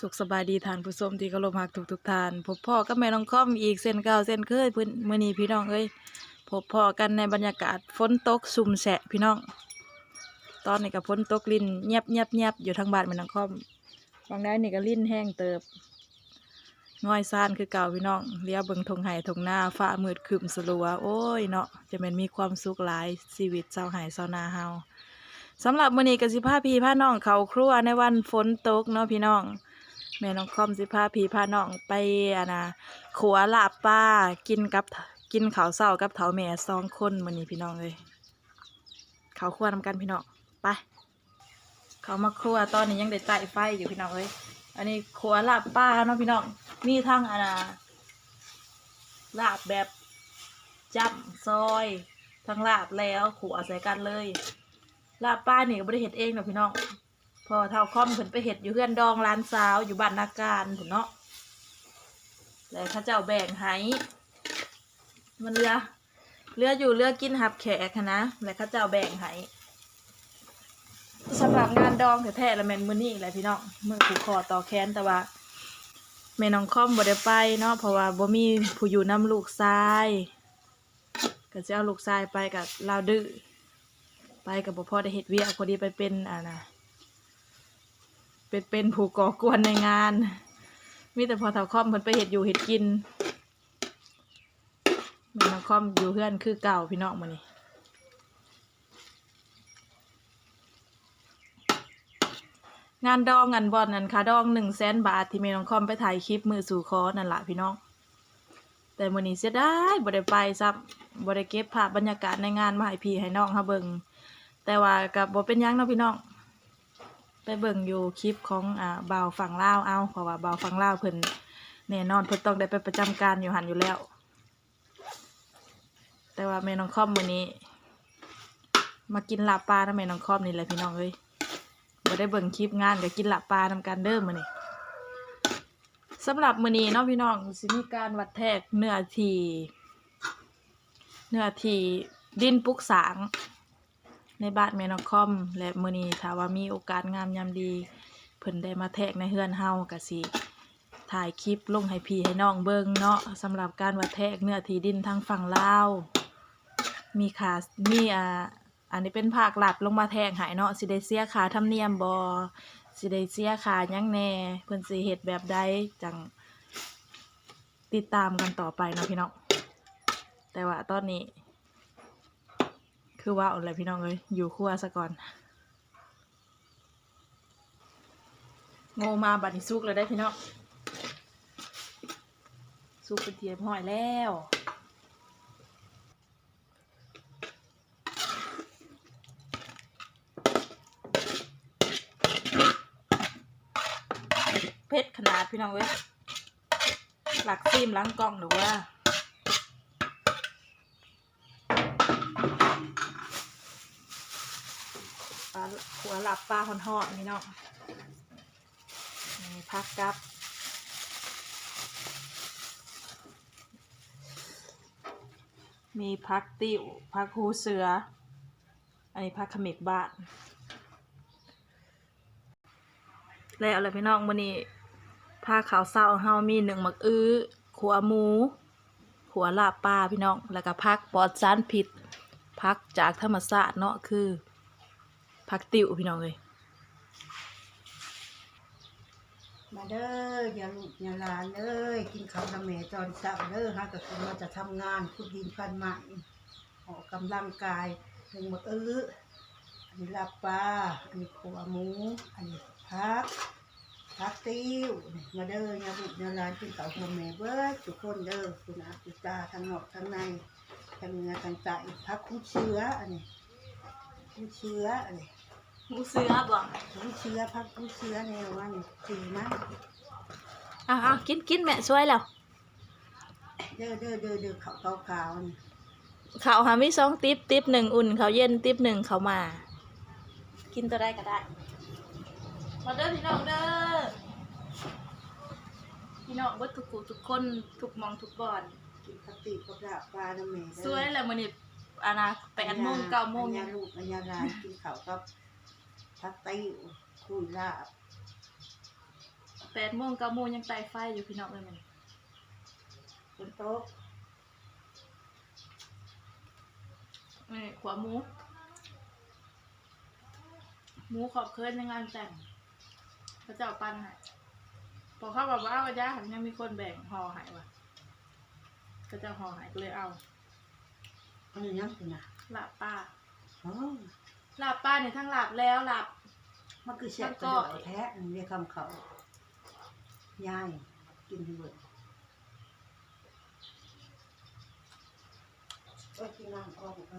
สุขสบายดีทานผู้ชมที่เคารพรักทุกทุกทาน พบพ่อกับแม่น้องค่อมอีกเส้นเก่าเส้นเคยเพิ่นมื้อนี้พี่น้องเอ้ยพบพ่อกันในบรรยากาศฝนตกซุ่มแฉะพี่น้อง ตอนนี้ก็ฝนตกลิ้นเงียบเงียบเงียบอยู่ทางบ้านแม่น้องค่อมบางได้นี่ก็ลิ้นแห้งเติบง่อยซ่านคือเก่าพี่น้องเลี้ยวเบิงทงไห้ทงหน้าฟ้ามืดครึมสลัว โอ้ยเนาะจะแม่นมีความสุขหลายชีวิตชาวไห้านาเฮาสำหรับมื้อนี้ก็สิพาพี่พาน้องเขาครัวในวันฝนตกเนาะพี่น้อง แม่น้องคอมสิพาพี่พาน้องไปอะนะขัวลาบป้ากินกับกินข้าวเศร้ากับเถาแม่สองคนมือนี้พี่น้องเลยเขาวครัวนำกันพี่น้องไปเขามาครัวตอนนี้ยังได้ใต้ไฟอยู่พี่น้องเลยอันนี้ขัวลาบป้าเนาะพี่น้องมีทั้งอะนะลาบแบบจับซอยทั้งลาบแล้วขัวใส่กันเลย ลาบป้านี่ก็ไม่ได้เห็ดเองหรอกพี่น้อง พอเท่าคอมเพิ่นไปเห็ดอยู่เพื่อนดองร้านสาวอยู่บ้านนาการผุนเนาะแล้วข้าเจ้าแบ่งให้มันเรือเรืออยู่เรือกินหับแขกนะแล้วข้าเจ้าแบ่งให้สำหรับงานดองแท้ๆละแมนมือนี้แหละพี่น้องมือผูกคอต่อแขนแต่ว่าแม่น้องคอมบ่ได้ไปเนาะเพราะว่าบ่มีผู้อยู่นํลูกชายก็จะเอาลูกชายไปกับลาวดื้อไปกับบ่พอได้เฮ็ดเวียกพอดีไปเป็นอ่านะ เป็นเป็นผู้ก่อกวนในงาน มีแต่พอเถาคอมเพิ่นไปเห็ดอยู่เห็ดกินแมันมาคอมอยู่เพื่อนคือเก่าพี่น้องมานี่งานดองงานบอลนั่นค่ะดองหนึ่งแสนบาทที่แม่น้องคอมไปถ่ายคลิปมือสู่คอนั่นละพี่น้อง แต่มื้อนี้เสียดายบ่ได้ไปซับบ่ได้เก็บภาพบรรยากาศในงานมาให้พี่ให้น้องฮาเบิงแต่ว่าก็บ่เป็นยังเนาะพี่น้อง ไปเบิ่งอยู่คลิปของอ่าบ่าวฝั่งลาวเอาเพราะว่าบ่าวฝั่งลาวเพิ่นแน่นอนเพิ่นต้องได้ไปประจำการอยู่หันอยู่แล้ว แต่ว่าแม่น้องคอมมื้อนี้ มากินลาบปลานะแม่น้องคอมนี่แหละพี่น้องเอ้ยบ่ได้เบิ่งคลิปงานก็กินลาบปลานำกันเด้อมื้อนี้สำหรับมื้อนี้เนาะพี่น้องสิมีการวัดแทกเนื้อที่เนื้อที่ดินปุกสาง ในบ้านแม่น้อคอม และมือนี้ถ้าว่ามีโอกาสงามยามดี เพิ่นได้มาแทกในเฮือนเฮาก็สิถ่ายคลิปลงให้พี่ให้น้องเบิ่งเนาะสำหรับการวัดแทกเนื้อที่ดินทางฝั่งลาวมีค่ามีอ่าอันนี้เป็นภาครัฐลงมาแทกให้เนาะสิได้เสียค่าธรรมเนียมบ่สิได้เสียค่ายังแน่เพิ่นสิเฮ็ดแบบใดจังติดตามกันต่อไปเนาะพี่น้องแต่ว่าตอนนี้ คือว่าอะไรพี่น้องเลยอยู่ครัวซะก่อนโงมาบัดนี้ซุกเลยได้พี่น้องซุกเป็นเทียมห้อยแล้วเพชรขนาดพี่น้องเว้ยหลักซิมล้างกล้องหรือว่า ปลา หัวหลับปลาหอนหอนๆพี่น้องนี่พักกับมีพักติวพักหูเสือ อันนี้พักขมิบบ้านแล้วอะไรพี่น้องวันนี้ผ้าขาวเศร้าเฮามีหนึ่งหมักอื้อขัวหมู ขัวลาบปลาพี่น้อง แล้วก็พักปลอดสารพิษพักจากธรรมชาติเนาะคือ พักติวพี่น้องเลยมาเด้ออย่าลูกอย่าหลานเอ้ยกินข้าวทำแม่ตอนเช้าเด้อฮะก็คือมาจะทำงานขุดดินพันใหม่ออกกำลังกายถึงหมดเอื้ออันนี้ลาบปลาอันนี้ขัวหมู อันนี้พักพักติ้วมาเด้ออย่าลูกอย่าหลานกินข้าวทำแม่เบิดทุกคนเด้อคุณอาคุณตาทั้งนอกทั้งในทั้งเหนือทั้งใต้พักคู่เชื้ออันนี้คู่เชื้ออันนี้ หมูเสือบ่คู่เชื้อพักคู่เชื้อแนวว่านี่สีมากอะอะกินกินแม่ช่วยแล้วเด้อเด้อเด้อเด้อเขาเขาขาวนี่เขาวหามีสองติ๊บติ๊บหนึ่งอุ่นเขาวเย็นติ๊บหนึ่งเขามา กินตัวได้ก็ได้มาเด้อพี่น้องเด้อพี่น้องเบิดทุกผู้ทุกคนทุกหมองทุกบอนกินปกติกบดาบปลาน้ำเมย์สวยแล้วมันนี่อานาแปดโมงเก้าโมงยัยังงลูกอัญญาลานกินข้าวกับ พักติ้วคุยลาบแปดโมงเก้าโมงยังไต่ไฟอยู่พี่น้องเลยมันฝนตกนี่ขวาหมูหมูขอบเคยในงานแต่งพระเจ้าปั้นให้พอเข้าแบบว่าเอาจ้ายังมีคนแบ่งห่อใหายว่ะก็จะห่อใหายก็เลยเอา อันนี้ยังสินะลาบป้า อ๋อ ลาบป้าเนี่ยทั้งลาบแล้วลาบ มันคือแซ่บกระดอกแท้อันนี้คำเขายายกินให้เบิดโอ้ยกินน้ำออกเอา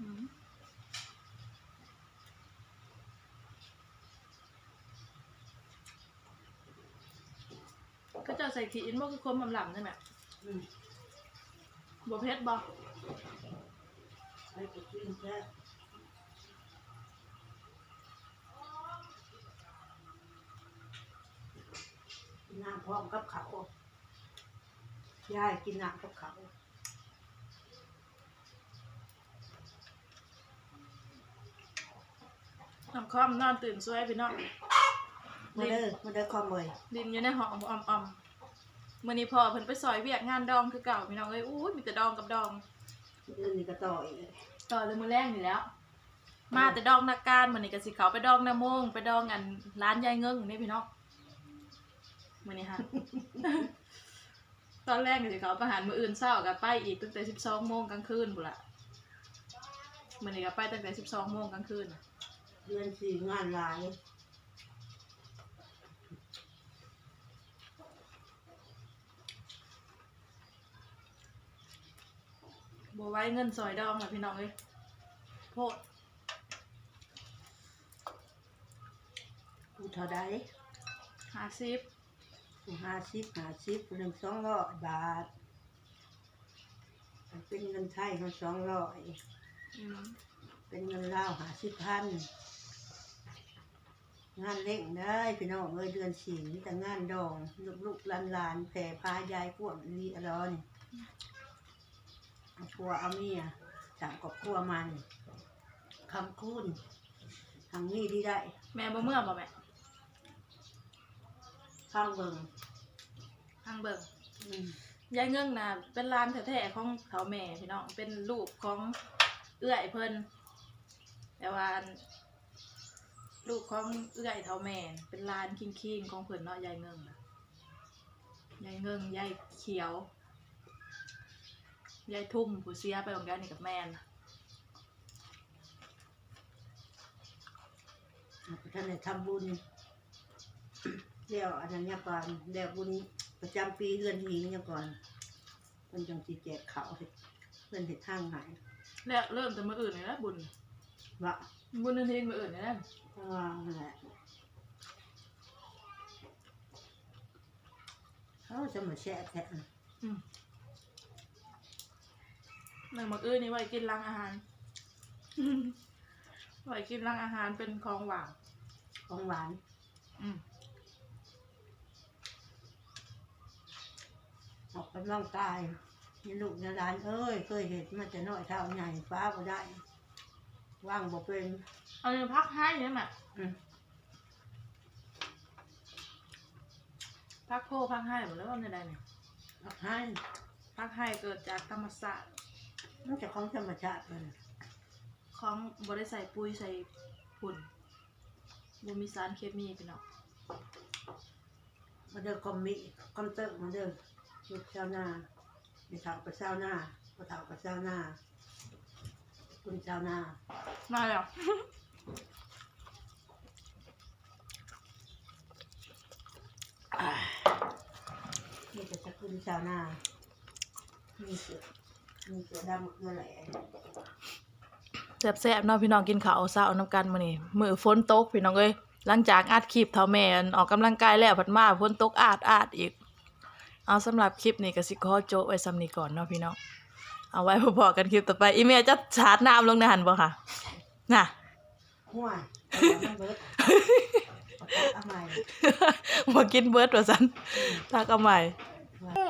อืมก็จะใส่ขีอินบ่คือคมลำๆใช่ไหมอืมบ่เผ็ดบ่ไปกินแท้กิ นน้ำพร้อมกับเขายายกินน้ำกับเขาน้ำคอมนอนตื่นสวยพี่น้องมาเด้อมาเด้อคอมเบยดินอยู่ในห้องออมๆมื้อนี้พ่อเพิ่นไปซอยเวียกงานดองคือเก่าพี่น้องเอ้ยอู้ยมีแต่ดองกับดอง อื่นนี่ก็ต่ออีกต่อเลยมื้อแรกนี่แล้ว มาแต่ดองนักการมื้อนี้ก็สิเขาไปดองนาโมงไปดองอันร้านยายเงิงนี่พี่น้องมื้อนี้ฮะตอนแรกก็สิเขาไปหารมื้ออื่นเช้าก็ไปอีกตั้งแต่12โมงกลางคืนพุ่นล่ะมื้อนี้ก็ไปตั้งแต่12โมงกลางคืนน่ะเดือนสี่งานหลาย บ่ไว้เงินซอยดองล่ะพี่น้องเอ้ยโพดกูเท่าใด50กูห้าสิบห้าสิบหนึ่งสองร้อยบาทมันเป็นเงินไทยมันสองร้อยอืมเป็นเงินลาวห้าสิบพันงานเล็กได้พี่น้องเอ้ยเดือนสี่มีแต่งานดอง ลูกลูกหลานหลานๆแผ่พายายกวงลีอะไรนี่เอา ครัวเอาเมียสามกับครัวมันคำคูณทางนี้ดีได้แม่บ่เมื่อบ่แม่ข้างเบิงทางเบิ่งอืมยายเงิงนะเป็นร้านแท้ๆของเขาแม่พี่น้องเป็นลูกของเอื้อยเพิ่นแต่ว่าอันลูกของเอื้อยเท่าแม่เป็นร้านคิงๆของเพิ่นเนาะยายเงิงน่ะยายเงิงยายเขียว ยายทุ่มผู้เสียไปของยายนี่กับแม่น่ะท่านได้ทำบุญเดี๋ยวอันนั้นเนี่ยก่อนเดี๋ยวบุญประจำปีเดือนนี้เนี่ยก่อนเพิ่นจังสิแจกเขาวให้เพิ่นเฮ็ดทางใหายแล้วเริ่มแต่มื้ออื่นเลยนะบุญว่าบุญนึงทีมื้ออื่นเลยนะว่านั่นแหละเขาจะมาแช่แทะอืม หนึ่งมื้ออื่นนี่ไว้กินหล้างอาหาร ไว้กินหล้างอาหารเป็นของหวาน ของหวาน อืมออกกำลังกายนี่ลูกในร้านเอ้ย เคยเห็นมันจะน้อยเท่าใหญ่ฟ้าบ่ได้ ว่างบ่เป็น เอาเงินพักให้ใช่ไหมอืม พักโพพักให้หมดแล้วว่าในใดเนี่ยเอาให้ พักให้เกิดจากธรรมศาสตร์ มันจะของธรรมชาติมันของบริใส่ปุ๋ยใส่ฝุ่นบ่มีสารเคมีพี่น้องมาเดินคอมมิคอมเตอร์มาเดินลูกชาวนาไม่เท่ากับชาวนาไม่เท่ากับชาวนาคุณชาวนามาแล้ว นี่จะจะคุณชาวนามีเสือ มีเสือดำเกลือแหล่แซ่บๆเนาะพี่น้องกินข้าวเช้าน้ำกันมื้อนี้มื้อฝนตกพี่น้องเอ้ยหลังจากอัดคลิปเท่าแม่อันออกกำลังกายแล้วผัดมาฝนตกอาดอาดอีก เอาสำหรับคลิปนี้ก็สิขอโจะไว้ซ้ำนี้ก่อนเนาะพี่น้องเอาไว้พอๆกันคลิปต่อไปอีเมลจะชาร์จน้ำลงในหันบ่ค่ะน่ะห้วยเอามันเบิดเอาใหม่มากินเบิร์ดว่าสันทักเอาใหม่ เอ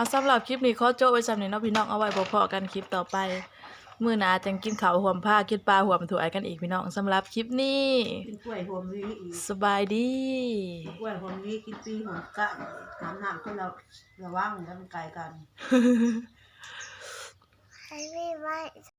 เอาสำหรับคลิปนี้ขอโจ้ไว้สำหรับน้องพี่น้องเอาไว้พอๆกันคลิปต่อไป มื้อหนาจังกินข้าวหวมผ้ากินปลาหวมถั่วไอกันอีกพี่น้องสำหรับคลิปนี้กินกล้วยหวมนี้อีกสบายดีกล้วยหวมนี้กินปีหอมกะถามหนักคนเราระวังแล้วมันไกลกัน I mean.